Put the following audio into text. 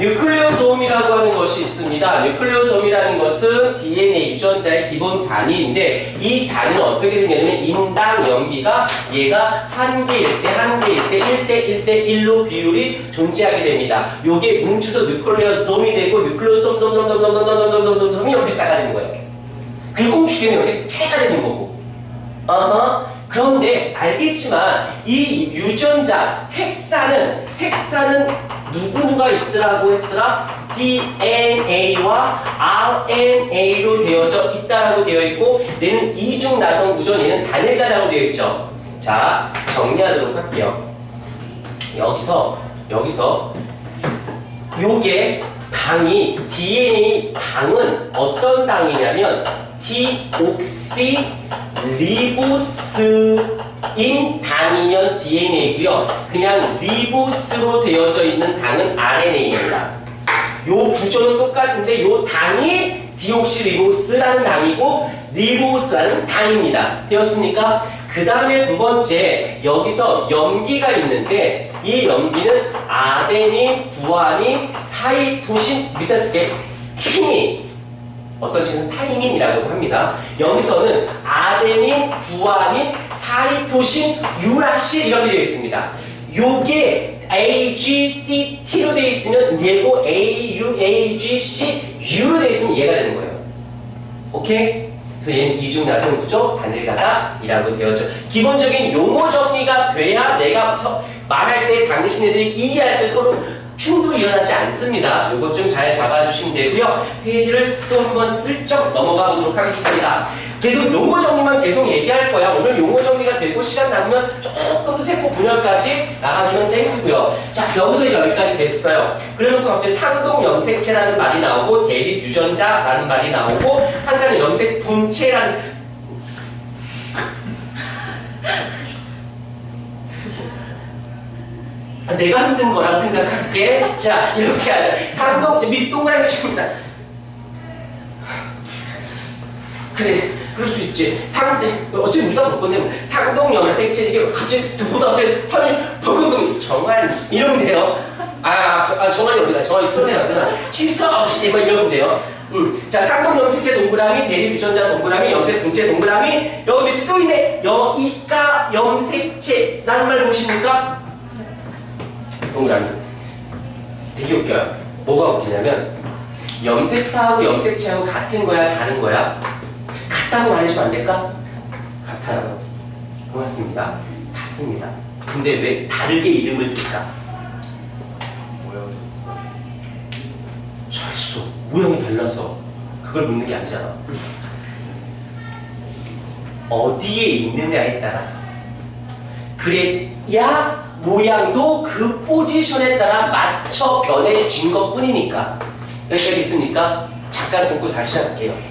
뉴클레오소음이라고 하는 것이 있습니다. 뉴클레오소음이라는 것은 DNA 유전자의 기본 단위인데 이 단위는 어떻게 되냐면 인당 염기가 얘가 한 개일 때 한 개일 때 1대 1대 1로 비율이 존재하게 됩니다. 요게 뭉쳐서 뉴클레오소음이 되고 뉴클레오소음 점점점점점점점점점점이 염색사가 되는 거예요. 그리고 꽁추리면 염색체가 되는 거고. 어허. 그런데 알겠지만 이 유전자 헥사는 헥사는 누구누가 있더라고 했더라? DNA와 RNA로 되어져 있다라고 되어 있고 얘는 이중 나성 구조 얘는 단일가라고 되어 있죠. 자 정리하도록 할게요. 여기서 여기서 요게 당이 DNA 당은 어떤 당이냐면 디옥시 리보스인 당이면 DNA고요. 그냥 리보스로 되어져 있는 당은 RNA입니다. 요 구조는 똑같은데 요 당이 디옥시 리보스라는 당이고 리보스라는 당입니다. 되었습니까? 그 다음에 두 번째 여기서 염기가 있는데 이 염기는 아데닌, 구아닌, 사이토신 밑에 쓸게 티닌 어떤 책은 타이민이라고 합니다. 여기서는 아데닌, 구아닌, 사이토신, 유락실 이렇게 되어 있습니다. 요게 A, G, C, T로 되어 있으면 얘고 A, U, A, G, C, U로 되어 있으면 얘가 되는 거예요. 오케이? 그래서 얘는 이중 나선 구조 단일가다이라고 되어져. 기본적인 용어 정리가 돼야 내가 서- 말할 때 당신네들이 이해할 때 서로 충돌이 일어나지 않습니다. 요것 좀 잘 잡아주시면 되고요. 페이지를 또 한번 슬쩍 넘어가 보도록 하겠습니다. 계속 용어 정리만 계속 얘기할 거야. 오늘 용어 정리가 되고 시간 남으면 조금 세포 분열까지 나가주면 땡큐고요. 자 여기서 여기까지 됐어요. 그래놓고 갑자기 상동 염색체라는 말이 나오고 대립 유전자라는 말이 나오고 한간의 염색 분체라는 내가 힘든 거라고 생각할게. 자, 이렇게 하자. 상동, 밑동그라미 칩니다. 그래, 그럴 수 있지. 상, 어차피 우리가 볼 건데, 상동 염색체, 이게 갑자기 듣보다 갑자기 화면이 버금버금. 정말, 이러면 돼요. 아, 저- 아 정말이 어디가? 정말이 손에 어디나? 치석, 씨, 뭐 이러면 돼요. 음, 자, 상동 염색체 동그라미, 대립 유전자 동그라미, 염색 분체 동그라미, 여기 밑에 또 있네. 여 이가 염색체라는 말 보십니까? 동그라미. 되게 웃겨요. 뭐가 웃기냐면 염색사하고 염색체하고 같은 거야, 다른 거야? 같다고 말해주면 안 될까? 같아요. 고맙습니다. 같습니다. 근데 왜 다르게 이름을 쓸까? 뭐야? 잘했어. 모양이 달라서 그걸 묻는 게 아니잖아. 어디에 있느냐에 따라서. 그래야 모양도 그 포지션에 따라 맞춰 변해진 것 뿐이니까. 여기까지 있습니까? 잠깐 공부 다시 할게요.